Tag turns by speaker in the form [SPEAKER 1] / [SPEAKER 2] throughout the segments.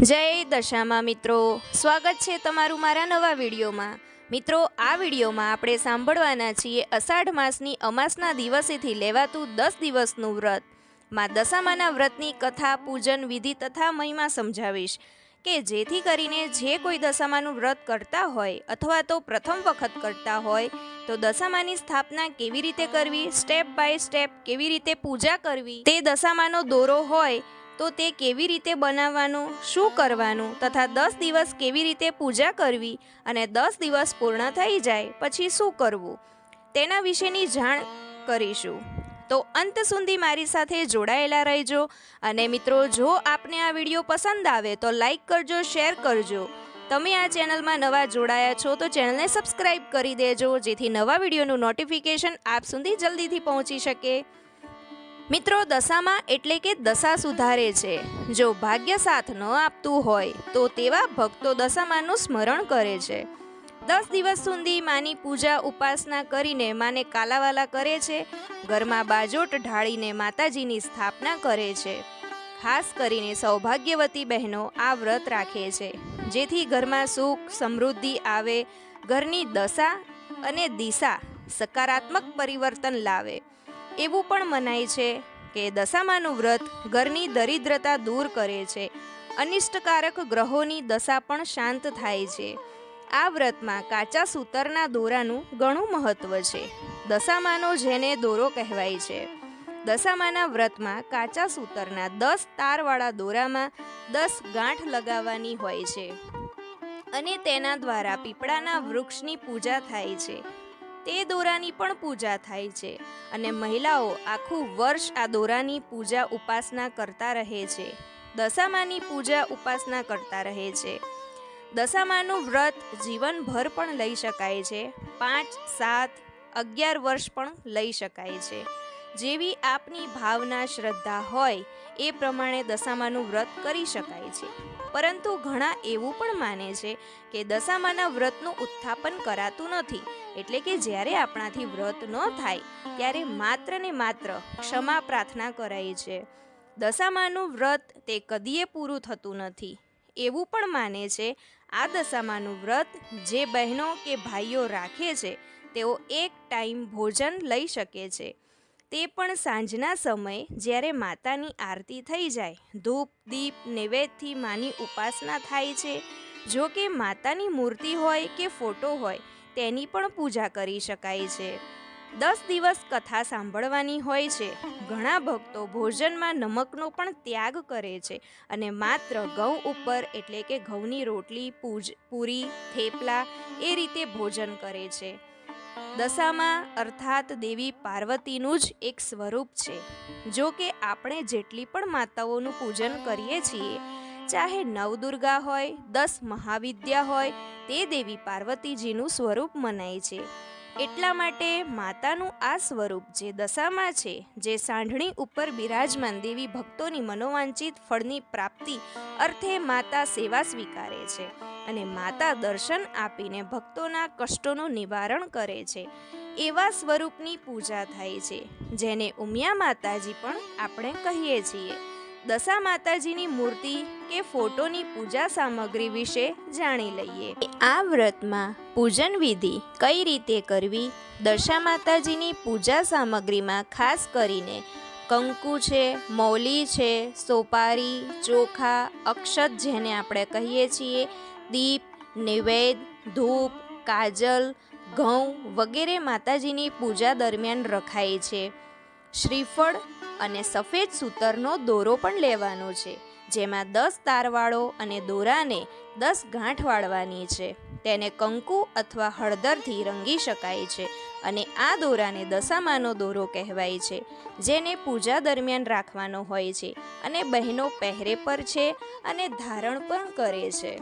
[SPEAKER 1] જય દશામાં મિત્રો. સ્વાગત છે તમારું મારા નવા વિડીયોમાં. મિત્રો, આ વિડીયોમાં આપણે સાંભળવાના છીએ અષાઢ માસની અમાસના દિવસેથી લેવાતું દસ દિવસનું વ્રત. માં દશામાના વ્રતની કથા, પૂજન, વિધિ તથા મહિમા સમજાવીશ કે જેથી કરીને જે કોઈ દશામાનું વ્રત કરતા હોય અથવા તો પ્રથમ વખત કરતા હોય, તો દશામાની સ્થાપના કેવી રીતે કરવી, સ્ટેપ બાય સ્ટેપ કેવી રીતે પૂજા કરવી, તે દશામાનો દોરો હોય તો તે કેવી રીતે બનાવવાનું, શું કરવાનું તથા દસ દિવસ કેવી રીતે પૂજા કરવી અને દસ દિવસ પૂર્ણ થઈ જાય પછી શું કરવું, તેના વિશેની જાણ કરીશું. તો અંત સુધી મારી સાથે જોડાયેલા રહેજો અને મિત્રો, જો આપને આ વીડિયો પસંદ આવે તો લાઈક કરજો, શેર કરજો. તમે આ ચેનલમાં નવા જોડાયા છો તો ચેનલને સબસ્ક્રાઈબ કરી દેજો જેથી નવા વિડીયોનું નોટિફિકેશન આપ સુધી જલ્દીથી પહોંચી શકે. મિત્રો, દશામાં એટલે કે દશા સુધારે છે. જો ભાગ્ય સાથ ન આપતું હોય, તો તેવા ભક્તો દશામાનું સ્મરણ કરે છે. દસ દિવસ સુધી માની પૂજા ઉપાસના કરીને માને કાલાવાલા કરે છે, ઘરમાં બાજોટ ઢાળીને માતાજીની સ્થાપના કરે છે. ખાસ કરીને સૌભાગ્યવતી બહેનો આ વ્રત રાખે છે. જેથી ઘરમાં સુખ, સમૃદ્ધિ આવે, ઘરની દશા અને દિશા સકારાત્મક પરિવર્તન લાવે. એવું પણ મનાય છે કે દશામાનું વ્રત ઘરની દરિદ્રતા દૂર કરે છે. અનિષ્ટકારક ગ્રહોની દશા પણ શાંત થાય છે. આ વ્રતમાં કાચા સૂતરના દોરાનું ઘણું મહત્વ છે. દશામાનો જેને દોરો કહેવાય છે. દશામાના વ્રતમાં કાચા સૂતરના દસ તારવાળા દોરામાં દસ ગાંઠ લગાવવાની હોય છે. અને તેના દ્વારા પીપળાના વૃક્ષની પૂજા થાય છે. તે દોરાની પણ પૂજા થાય છે અને મહિલાઓ આખું વર્ષ આ દોરાની પૂજા ઉપાસના કરતા રહે છે. દશામાની પૂજા ઉપાસના કરતા રહે છે. દશામાનું વ્રત જીવનભર પણ લઈ શકાય છે. પાંચ, સાત, અગિયાર વર્ષ પણ લઈ શકાય છે. જેવી આપની ભાવના, શ્રદ્ધા હોય, એ પ્રમાણે દશામાનું વ્રત કરી શકાય છે. પરંતુ ઘણા એવું પણ માને છે કે દશામાના વ્રતનું ઉત્થાપન કરાતું નથી. એટલે કે જ્યારે આપણાથી વ્રત ન થાય, ત્યારે માત્ર ને માત્ર ક્ષમા પ્રાર્થના કરાય છે. દશામાનું વ્રત તે કદીએ પૂરું થતું નથી. એવું પણ માને છે, આ દશામાનું વ્રત જે બહેનો કે ભાઈઓ રાખે છે, તેઓ એક ટાઈમ ભોજન લઈ શકે છે. તે પણ સાંજના સમયે જ્યારે માતાની આરતી થઈ જાય, ધૂપ, દીપ, નૈવેદ્યથી માની ઉપાસના થાય છે. જો કે માતાની મૂર્તિ હોય કે ફોટો હોય, તેની પણ પૂજા કરી શકાય છે. દસ દિવસ કથા સાંભળવાની હોય છે. ઘણા ભક્તો ભોજનમાં નમકનો પણ ત્યાગ કરે છે અને માત્ર ઘઉં ઉપર એટલે કે ઘઉંની રોટલી, પૂજ, પૂરી, થેપલા એ રીતે ભોજન કરે છે. દશામાં અર્થાત દેવી પાર્વતીનું જ એક સ્વરૂપ છે. જો કે આપણે જેટલી પણ માતાઓનું પૂજન કરીએ છીએ, ચાહે નવદુર્ગા હોય, દસ મહાવિદ્યા હોય, તે દેવી પાર્વતીજીનું સ્વરૂપ મનાય છે. એટલા માટે માતાનું આ સ્વરૂપ જે દશામાં છે, જે સાંઢણી ઉપર બિરાજમાન દેવી ભક્તોની મનોવાંચિત ફળની પ્રાપ્તિ અર્થે માતા સેવા સ્વીકારે છે અને માતા દર્શન આપીને ભક્તોના કષ્ટોનું નિવારણ કરે છે. એવા સ્વરૂપની પૂજા થાય છે, જેને ઉમિયા માતાજી પણ આપણે કહીએ છીએ. દશા માતાજીની મૂર્તિ કે ફોટોની પૂજા સામગ્રી વિશે જાણી લઈએ. આ વ્રતમાં પૂજન વિધિ કઈ રીતે કરવી? દશા માતાજીની પૂજા સામગ્રીમાં ખાસ કરીને કંકુ છે, મૌલી છે, સોપારી, ચોખા, અક્ષત જેને આપણે કહીએ છીએ, દીપ, નિવેદ, ધૂપ, કાજલ, ઘઉં વગેરે માતાજીની પૂજા દરમિયાન રખાય છે. શ્રીફળ અને સફેદ સૂતરનો દોરો પણ લેવાનો છે, જેમાં દસ તારવાળો અને દોરાને દસ ગાંઠ વાળવાની છે. તેને કંકુ અથવા હળદરથી રંગી શકાય છે અને આ દોરાને દશામાનો દોરો કહેવાય છે, જેને પૂજા દરમિયાન રાખવાનો હોય છે અને બહેનો પહેરે પર છે અને ધારણ પણ કરે છે.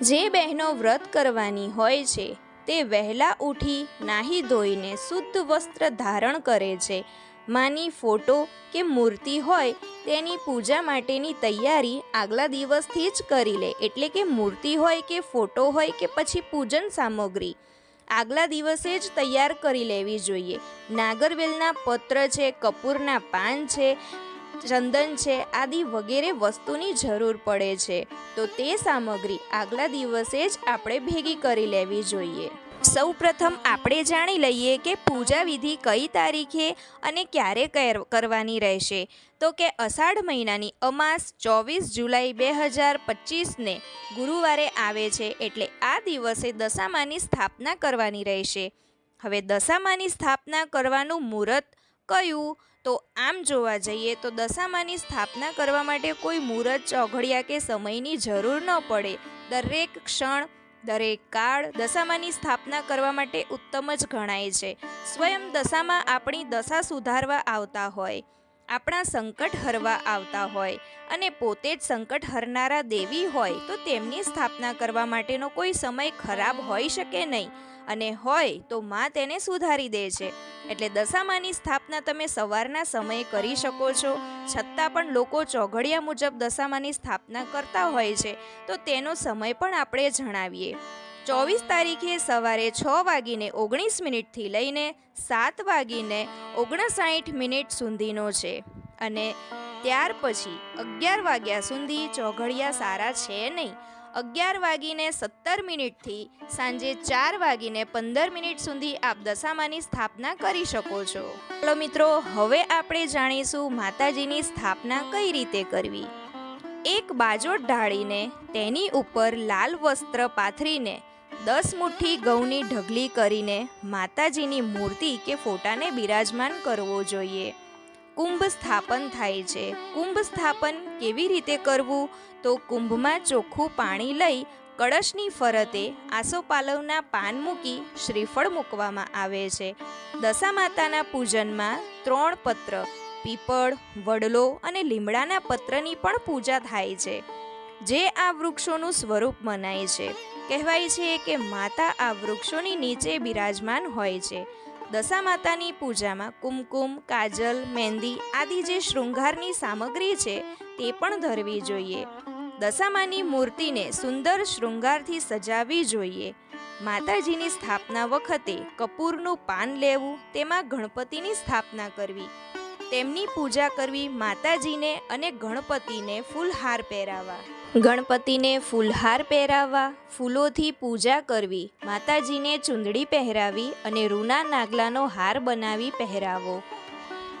[SPEAKER 1] જે બહેનો વ્રત કરવાની હોય છે તે વહેલા ઉઠી નાહી ધોઈને શુદ્ધ વસ્ત્ર ધારણ કરે છે. માની ફોટો કે મૂર્તિ હોય તેની પૂજા માટેની તૈયારી આગલા દિવસથી જ કરી લે. એટલે કે મૂર્તિ હોય કે ફોટો હોય કે પછી પૂજન સામગ્રી. આગલા દિવસે જ તૈયાર કરી લેવી જોઈએ. નાગરવેલના પત્ર છે, કપૂરના પાન છે ચંદન છે, આદિ વગેરે વસ્તુની જરૂર પડે છે. તો તે સામગ્રી આગલા દિવસે જ આપણે ભેગી કરી લેવી જોઈએ. સૌ પ્રથમ આપણે જાણી લઈએ કે પૂજા વિધિ કઈ તારીખે અને ક્યારે કર- કરવાની રહેશે. તો કે અષાઢ મહિનાની અમાસ ચોવીસ જુલાઈ બે હજાર પચીસને ગુરુવારે આવે છે એટલે આ દિવસે દશામાની સ્થાપના કરવાની રહેશે. હવે દશામાની સ્થાપના કરવાનું મુહૂર્ત કયું? તો આમ જોવા જઈએ તો દશામાની સ્થાપના કરવા માટે કોઈ મુહૂર્ત, ચોઘડિયા કે સમયની જરૂર ન પડે. દરેક ક્ષણ, દરેક કાળ દશામાની સ્થાપના કરવા માટે ઉત્તમ જ ગણાય છે. સ્વયં દશામાં આપણી દશા સુધારવા આવતા હોય, આપણા સંકટ હરવા આવતા હોય અને પોતે જ સંકટ હરનારા દેવી હોય તો તેમની સ્થાપના કરવા માટેનો કોઈ સમય ખરાબ હોઈ શકે નહીં. અને હોય તો માં તેને સુધારી દે છે. એટલે દશામાની સ્થાપના તમે સવારના સમયે કરી શકો છો. છતાં પણ લોકો ચોઘડિયા મુજબ દશામાની સ્થાપના કરતા હોય છે, તો તેનો સમય પણ આપણે જણાવીએ. ચોવીસ તારીખે સવારે છ વાગીને ઓગણીસ મિનિટથી લઈને સાત વાગીને ઓગણસાઠ મિનિટ સુધીનો છે. અને ત્યાર પછી અગિયાર વાગ્યા સુધી ચોઘડિયા સારા છે નહીં. અગિયાર વાગીને સત્તર મિનિટથી સાંજે ચાર વાગીને પંદર મિનિટ સુધી આપ દશામાની સ્થાપના કરી શકો છો. ચાલો મિત્રો, હવે આપણે જાણીશું માતાજીની સ્થાપના કઈ રીતે કરવી. એક બાજોટ ઢાળીને તેની ઉપર લાલ વસ્ત્ર પાથરીને દસ મુઠ્ઠી ઘઉંની ઢગલી કરીને માતાજીની મૂર્તિ કે ફોટાને બિરાજમાન કરવો જોઈએ. કુંભ સ્થાપન થાય છે. કુંભ સ્થાપન કેવી રીતે કરવું? તો કુંભમાં ચોખ્ખું પાણી લઈ કળશની ફરતે આસોપાલવના પાન મૂકી શ્રીફળ મૂકવામાં આવે છે. દશા માતાના પૂજનમાં ત્રણ પત્ર, પીપળ, વડલો અને લીમડાના પત્રની પણ પૂજા થાય છે. જે આ વૃક્ષોનું સ્વરૂપ મનાય છે. કહેવાય છે કે માતા આ વૃક્ષોની નીચે બિરાજમાન હોય છે. દશા માતાની પૂજામાં કુમકુમ, કાજલ, મહેંદી આદિ જે શૃંગારની સામગ્રી છે તે પણ ધરવી જોઈએ. દશામાની મૂર્તિને સુંદર શૃંગારથી સજાવવી જોઈએ. માતાજીની સ્થાપના વખતે કપૂરનું પાન લેવું, તેમાં ગણપતિની સ્થાપના કરવી. તેમની પૂજા કરવી માતાજીને અને ગણપતિને ફૂલહાર પહેરાવા ગણપતિને ફૂલહાર પહેરાવવા, ફૂલોથી પૂજા કરવી, માતાજીને ચૂંદડી પહેરાવી અને રૂના નાગલાનો હાર બનાવી પહેરાવો.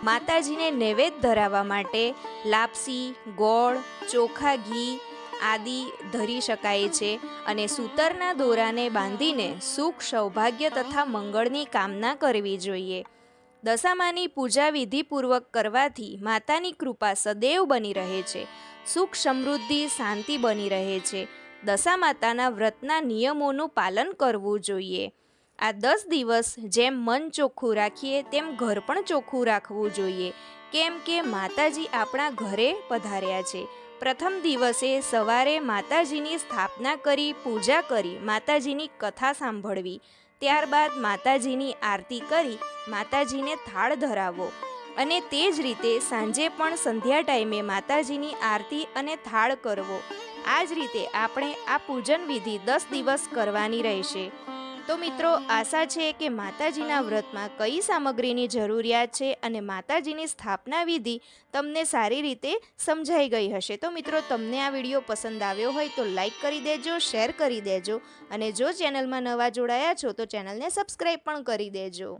[SPEAKER 1] માતાજીને નૈવેદ્ય ધરાવવા માટે લાપસી, ગોળ, ચોખા, ઘી આદિ ધરી શકાય છે અને સૂતરના દોરાને બાંધીને સુખ, સૌભાગ્ય તથા મંગળની કામના કરવી જોઈએ. દશામાની પૂજા વિધિપૂર્વક કરવાથી માતાની કૃપા સદૈવ બની રહે છે. સુખ સમૃદ્ધિ, શાંતિ બની રહે છે. દશા માતાના વ્રતના નિયમોનું પાલન કરવું જોઈએ. આ દસ દિવસ જેમ મન ચોખ્ખું રાખીએ, તેમ ઘર પણ ચોખ્ખું રાખવું જોઈએ. કેમ કે માતાજી આપણા ઘરે પધાર્યા છે. પ્રથમ દિવસે સવારે માતાજીની સ્થાપના કરી, પૂજા કરી, માતાજીની કથા સાંભળવી. ત્યારબાદ માતાજીની આરતી કરી, માતાજીને થાળ ધરાવો. અને તે જ રીતે સાંજે પણ સંધ્યા ટાઈમે માતાજીની આરતી અને થાળ કરવો. આ જ રીતે આપણે આ પૂજન વિધિ દસ દિવસ કરવાની રહેશે. તો મિત્રો, આશા છે કે માતાજીના વ્રતમાં કઈ સામગ્રીની જરૂરિયાત છે અને માતાજીની સ્થાપના વિધિ તમને સારી રીતે સમજાઈ ગઈ હશે. તો મિત્રો, તમને આ વીડિયો પસંદ આવ્યો હોય તો લાઈક કરી દેજો, શેર કરી દેજો અને જો ચેનલમાં નવા જોડાયા છો તો ચેનલને સબસ્ક્રાઈબ પણ કરી દેજો.